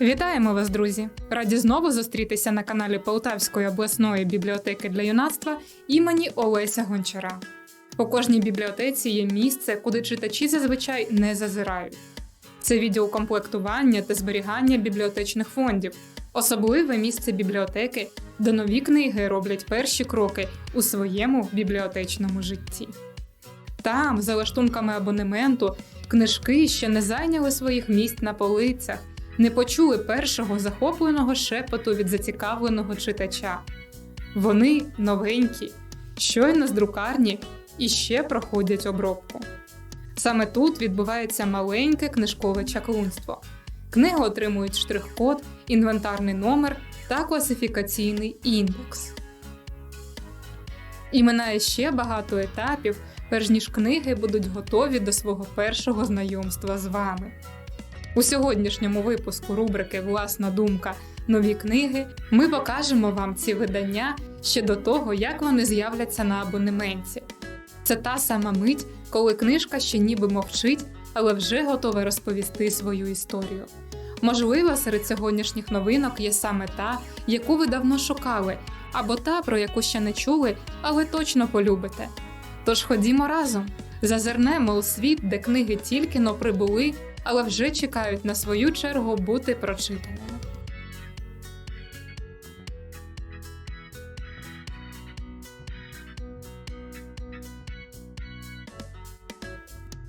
Вітаємо вас, друзі! Раді знову зустрітися на каналі Полтавської обласної бібліотеки для юнацтва імені Олеся Гончара. У кожній бібліотеці є місце, куди читачі зазвичай не зазирають. Це відділ комплектування та зберігання бібліотечних фондів, особливе місце бібліотеки, де нові книги роблять перші кроки у своєму бібліотечному житті. Там, за лаштунками абонементу, книжки ще не зайняли своїх місць на полицях, не почули першого захопленого шепоту від зацікавленого читача. Вони новенькі, щойно з друкарні і ще проходять обробку. Саме тут відбувається маленьке книжкове чаклунство. Книги отримують штрих-код, інвентарний номер та класифікаційний індекс. І минає ще багато етапів, перш ніж книги будуть готові до свого першого знайомства з вами. У сьогоднішньому випуску рубрики Власна думка нові книги ми покажемо вам ці видання ще до того, як вони з'являться на абонементі. Це та сама мить, коли книжка ще ніби мовчить, але вже готова розповісти свою історію. Можливо, серед сьогоднішніх новинок є саме та, яку ви давно шукали, або та, про яку ще не чули, але точно полюбите. Тож ходімо разом, зазирнемо у світ, де книги тільки но прибули, але вже чекають на свою чергу бути прочитаними.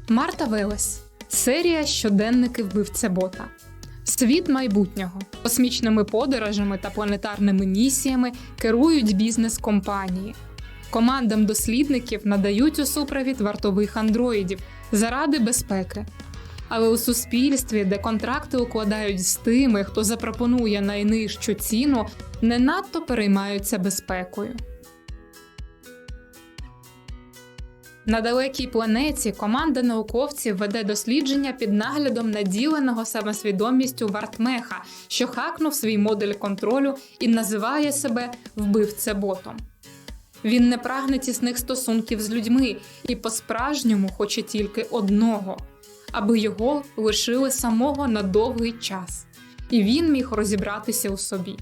Марта Велес. Серія Щоденники вбивця бота. Світ майбутнього космічними подорожами та планетарними місіями керують бізнес-компанії. Командам дослідників надають у супровід вартових андроїдів заради безпеки. Але у суспільстві, де контракти укладають з тими, хто запропонує найнижчу ціну, не надто переймаються безпекою. На далекій планеті команда науковців веде дослідження під наглядом наділеного самосвідомістю Вартмеха, що хакнув свій модуль контролю і називає себе вбивцеботом. Він не прагне тісних стосунків з людьми і по-справжньому хоче тільки одного, аби його лишили самого на довгий час, і він міг розібратися у собі.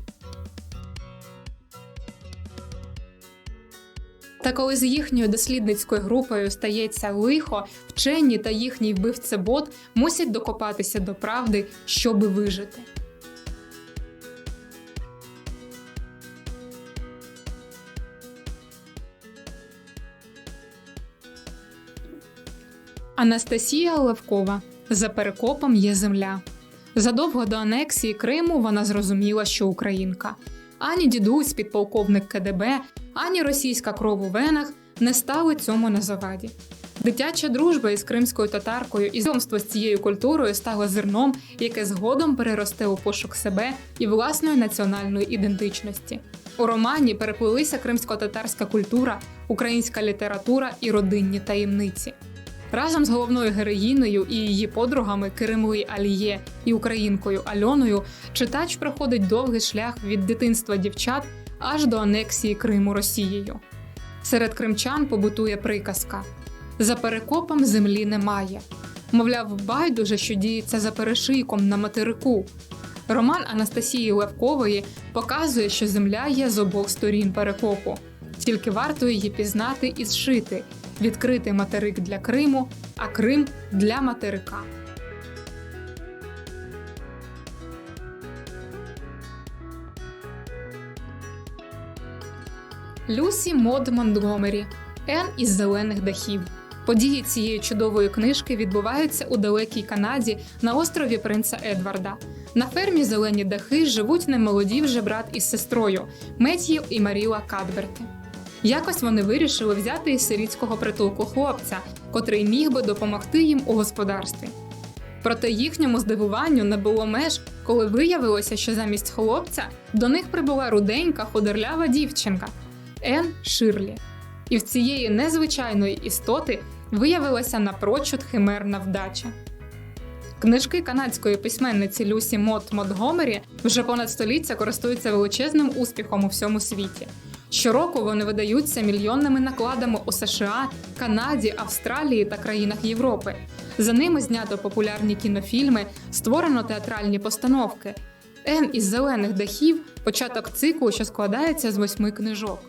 Та коли з їхньою дослідницькою групою стається лихо, вчені та їхній вбивцебот мусять докопатися до правди, щоби вижити. Анастасія Левкова за перекопом є земля. Задовго до анексії Криму вона зрозуміла, що українка. Ані дідусь, підполковник КДБ, ані російська кров у венах не стали цьому на заваді. Дитяча дружба із кримською татаркою і знайомство з цією культурою стало зерном, яке згодом переросте у пошук себе і власної національної ідентичності. У романі переплилися кримсько-татарська культура, українська література і родинні таємниці. Разом з головною героїною і її подругами Киримли Аліє і українкою Альоною читач проходить довгий шлях від дитинства дівчат аж до анексії Криму Росією. Серед кримчан побутує приказка: за перекопом землі немає. Мовляв, байдуже, що діється за перешийком на материку. Роман Анастасії Левкової показує, що земля є з обох сторін перекопу, тільки варто її пізнати і зшити, відкрити материк для Криму, а Крим для материка. Люсі Мод Монтгомері Ен із зелених дахів. Події цієї чудової книжки відбуваються у далекій Канаді на острові Принца Едварда. На фермі зелені дахи живуть немолоді вже брат із сестрою Меттью і Маріла Кадберти. Якось вони вирішили взяти із сирітського притулку хлопця, котрий міг би допомогти їм у господарстві. Проте їхньому здивуванню не було меж, коли виявилося, що замість хлопця до них прибула руденька худорлява дівчинка Ен Ширлі. І в цієї незвичайної істоти виявилася напрочуд химерна вдача. Книжки канадської письменниці Люсі Мот Монтгомері вже понад століття користуються величезним успіхом у всьому світі. Щороку вони видаються мільйонними накладами у США, Канаді, Австралії та країнах Європи. За ними знято популярні кінофільми, створено театральні постановки. Н із зелених дахів початок циклу, що складається з восьми книжок.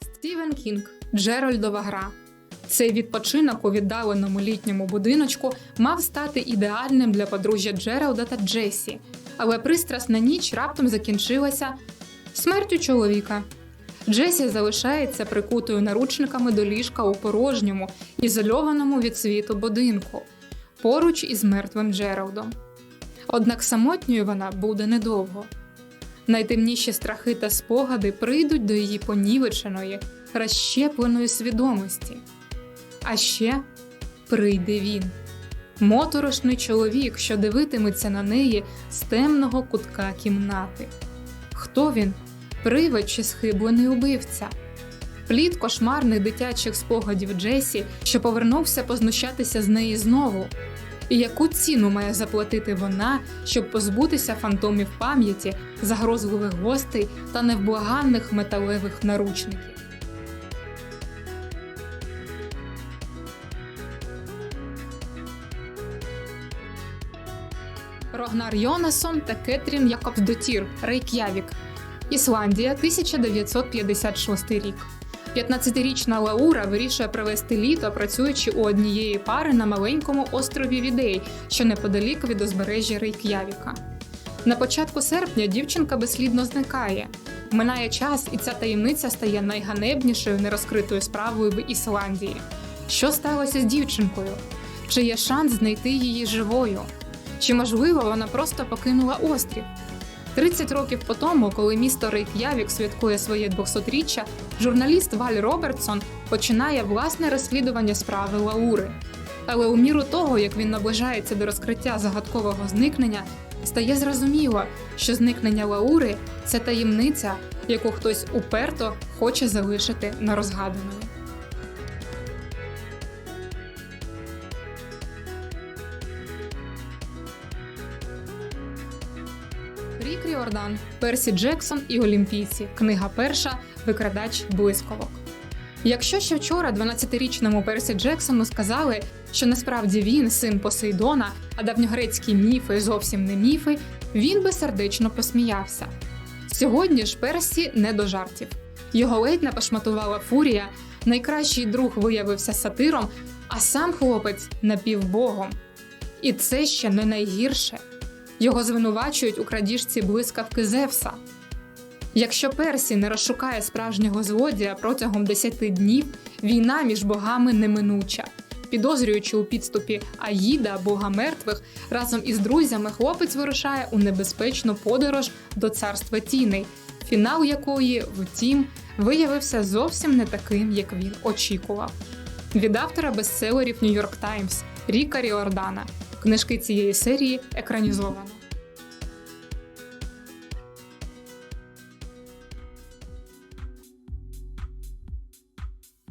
Стівен Кінг Джеральдова гра. Цей відпочинок у віддаленому літньому будиночку мав стати ідеальним для подружжя Джералда та Джесі, але пристрасна ніч раптом закінчилася смертю чоловіка. Джесі залишається прикутою наручниками до ліжка у порожньому, ізольованому від світу будинку, поруч із мертвим Джералдом. Однак самотньою вона буде недовго. Найтемніші страхи та спогади прийдуть до її понівеченої, розщепленої свідомості. А ще прийде він моторошний чоловік, що дивитиметься на неї з темного кутка кімнати. Хто він? Привид чи схиблений убивця? Плід кошмарних дитячих спогадів Джесі, що повернувся познущатися з неї знову. І яку ціну має заплатити вона, щоб позбутися фантомів пам'яті, загрозливих гостей та невблаганних металевих наручників? Рогнар Йонасон та Кетрін Якобсдотір Рейк'явік, Ісландія, 1956 рік. 15-річна Лаура вирішує провести літо, працюючи у однієї пари на маленькому острові Відей, що неподалік від узбережжя Рейк'явіка. На початку серпня дівчинка безслідно зникає. Минає час, і ця таємниця стає найганебнішою нерозкритою справою в Ісландії. Що сталося з дівчинкою? Чи є шанс знайти її живою? Чи можливо вона просто покинула острів? 30 років по тому, коли місто Рейк'явік святкує своє 200-річчя, журналіст Валь Робертсон починає власне розслідування справи Лаури. Але у міру того, як він наближається до розкриття загадкового зникнення, стає зрозуміло, що зникнення Лаури це таємниця, яку хтось уперто хоче залишити нерозгаданою. Рік Ріордан, Персі Джексон і Олімпійці. Книга перша Викрадач блискавок. Якщо ще вчора 12-річному Персі Джексону сказали, що насправді він син Посейдона, а давньогрецькі міфи зовсім не міфи, він би сердечно посміявся. Сьогодні ж Персі не до жартів. Його ледь не пошматувала фурія, найкращий друг виявився сатиром, а сам хлопець напівбогом. І це ще не найгірше. Його звинувачують у крадіжці блискавки Зевса. Якщо Персі не розшукає справжнього злодія протягом 10 днів, війна між богами неминуча. Підозрюючи у підступі Аїда, бога мертвих, разом із друзями хлопець вирушає у небезпечну подорож до царства тіней, фінал якої, втім, виявився зовсім не таким, як він очікував. Від автора бестселерів Нью-Йорк Таймс Ріка Ріордана. Книжки цієї серії екранізовано.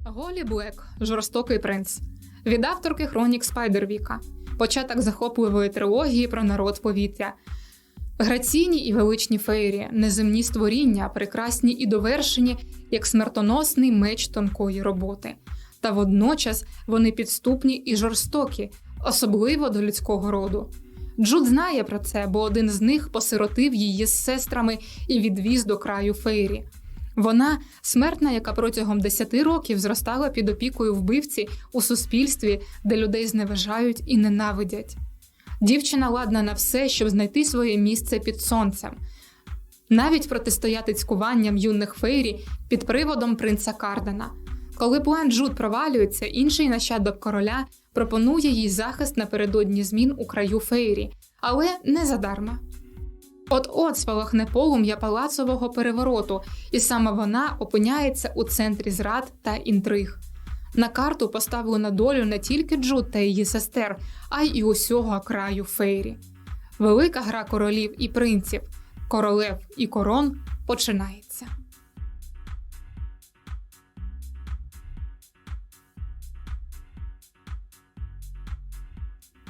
Голі Блек Жорстокий принц. Від авторки Хронік Спайдервіка. Початок захопливої трилогії про народ повітря. Граційні і величні фейрі, неземні створіння, прекрасні і довершені, як смертоносний меч тонкої роботи. Та водночас вони підступні і жорстокі, особливо до людського роду. Джуд знає про це, бо один з них посиротив її з сестрами і відвіз до краю Фейрі. Вона смертна, яка протягом 10 років зростала під опікою вбивці у суспільстві, де людей зневажають і ненавидять. Дівчина ладна на все, щоб знайти своє місце під сонцем, навіть протистояти цькуванням юних фейрі під приводом принца Кардена. Коли план Джуд провалюється, інший нащадок короля пропонує їй захист напередодні змін у краю Фейрі, але не задарма. От от спалахне полум'я палацового перевороту, і саме вона опиняється у центрі зрад та інтриг. На карту поставлено долю не тільки Джуд та її сестер, а й усього краю Фейрі. Велика гра королів і принців, королев і корон починається.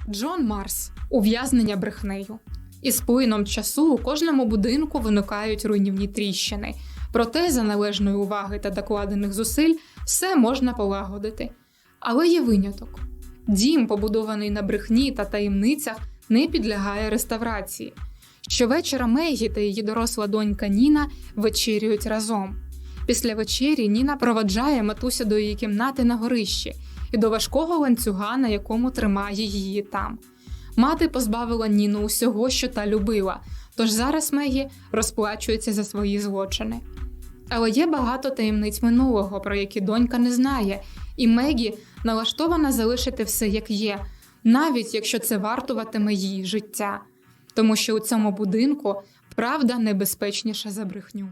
Джон Марс ув'язнення брехнею. Із плином часу у кожному будинку виникають руйнівні тріщини. Проте, за належної уваги та докладених зусиль, все можна полагодити. Але є виняток: дім, побудований на брехні та таємницях, не підлягає реставрації. Щовечора Мегі та її доросла донька Ніна вечерюють разом. Після вечері Ніна проваджає матусю до її кімнати на горищі і до важкого ланцюга, на якому тримає її там. Мати позбавила Ніну усього, що та любила, тож зараз Мегі розплачується за свої злочини. Але є багато таємниць минулого, про які донька не знає, і Мегі налаштована залишити все як є, навіть якщо це вартуватиме її життя, тому що у цьому будинку правда небезпечніша за брехню.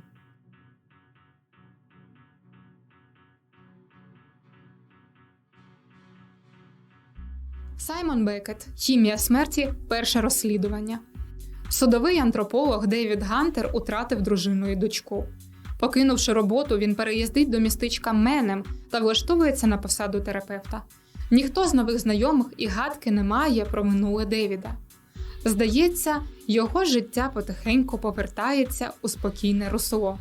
Саймон Бекет Хімія смерті. Перше розслідування. Судовий антрополог Девід Гантер утратив дружину і дочку. Покинувши роботу, він переїздить до містечка Менем та влаштовується на посаду терапевта. Ніхто з нових знайомих і гадки не має про минуле Девіда. Здається, його життя потихеньку повертається у спокійне русло.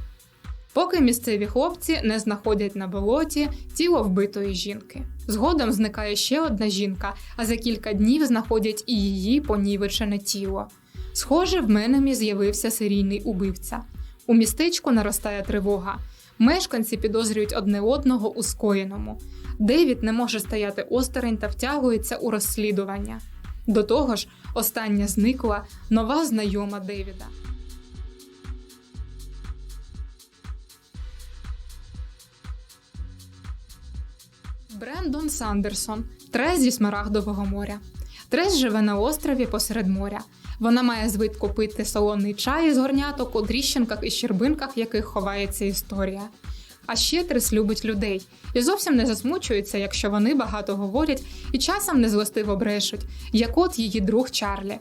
Поки місцеві хлопці не знаходять на болоті тіло вбитої жінки. Згодом зникає ще одна жінка, а за кілька днів знаходять і її понівечене тіло. Схоже, в Менемі з'явився серійний убивця. У містечку наростає тривога. Мешканці підозрюють одне одного у скоєному. Девід не може стояти осторонь та втягується у розслідування. До того ж, остання зникла нова знайома Девіда. Брендон Сандерсон, Трес зі Смарагдового моря. Трес живе на острові посеред моря. Вона має звичку пити солоний чай з горняток у тріщинках і щербинках, в яких ховається історія. А ще Трес любить людей і зовсім не засмучується, якщо вони багато говорять і часом незлостиво брешуть, як от її друг Чарлі.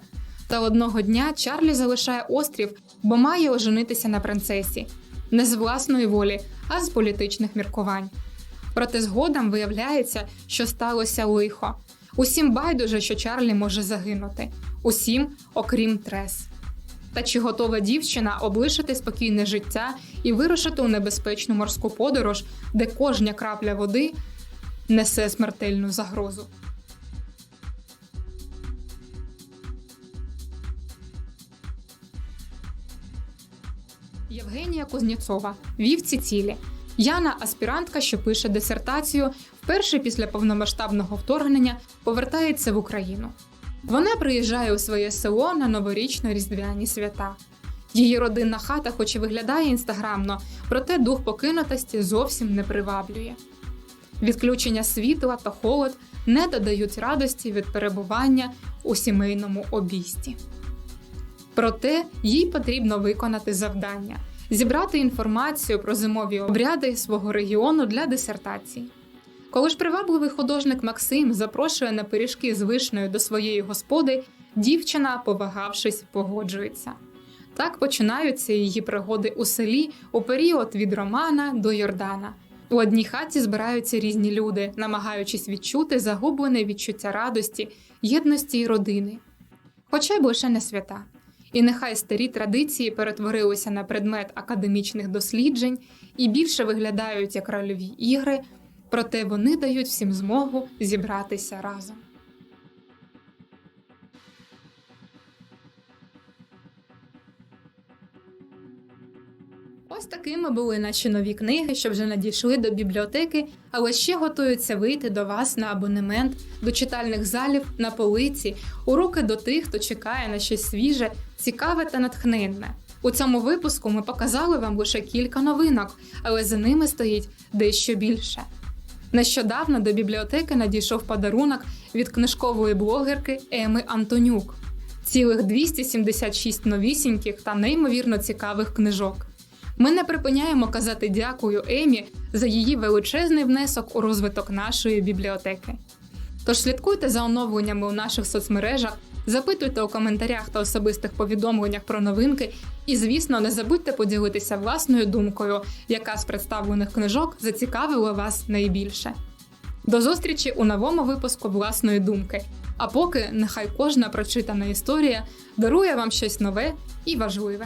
Та одного дня Чарлі залишає острів, бо має оженитися на принцесі не з власної волі, а з політичних міркувань. Проте згодом виявляється, що сталося лихо. Усім байдуже, що Чарлі може загинути, усім, окрім Трес. Та чи готова дівчина облишити спокійне життя і вирушити у небезпечну морську подорож, де кожня крапля води несе смертельну загрозу? Євгенія Кузнєцова вівці цілі. Яна аспірантка, що пише дисертацію, вперше після повномасштабного вторгнення повертається в Україну. Вона приїжджає у своє село на новорічно-різдвяні свята. Її родинна хата, хоч і виглядає інстаграмно, проте дух покинутості зовсім не приваблює. Відключення світла та холод не додають радості від перебування у сімейному обійсті. Проте їй потрібно виконати завдання зібрати інформацію про зимові обряди свого регіону для дисертації. Коли ж привабливий художник Максим запрошує на пиріжки з вишнею до своєї господи, дівчина, повагавшись, погоджується. Так починаються її пригоди у селі у період від Романа до Йордана. У одній хаті збираються різні люди, намагаючись відчути загублене відчуття радості, єдності й родини. Хоча б лише не свята. І нехай старі традиції перетворилися на предмет академічних досліджень і більше виглядають як рольові ігри, проте вони дають всім змогу зібратися разом. Ось такими були наші нові книги, що вже надійшли до бібліотеки, але ще готуються вийти до вас на абонемент, до читальних залів, на полиці, у руки до тих, хто чекає на щось свіже, цікаве та натхненне. У цьому випуску ми показали вам лише кілька новинок, але за ними стоїть дещо більше. Нещодавно до бібліотеки надійшов подарунок від книжкової блогерки Еми Антонюк, цілих 276 новісіньких та неймовірно цікавих книжок. Ми не припиняємо казати дякую Емі за її величезний внесок у розвиток нашої бібліотеки. Тож слідкуйте за оновленнями у наших соцмережах, запитуйте у коментарях та особистих повідомленнях про новинки, і, звісно, не забудьте поділитися власною думкою, яка з представлених книжок зацікавила вас найбільше. До зустрічі у новому випуску власної думки. А поки нехай кожна прочитана історія дарує вам щось нове і важливе.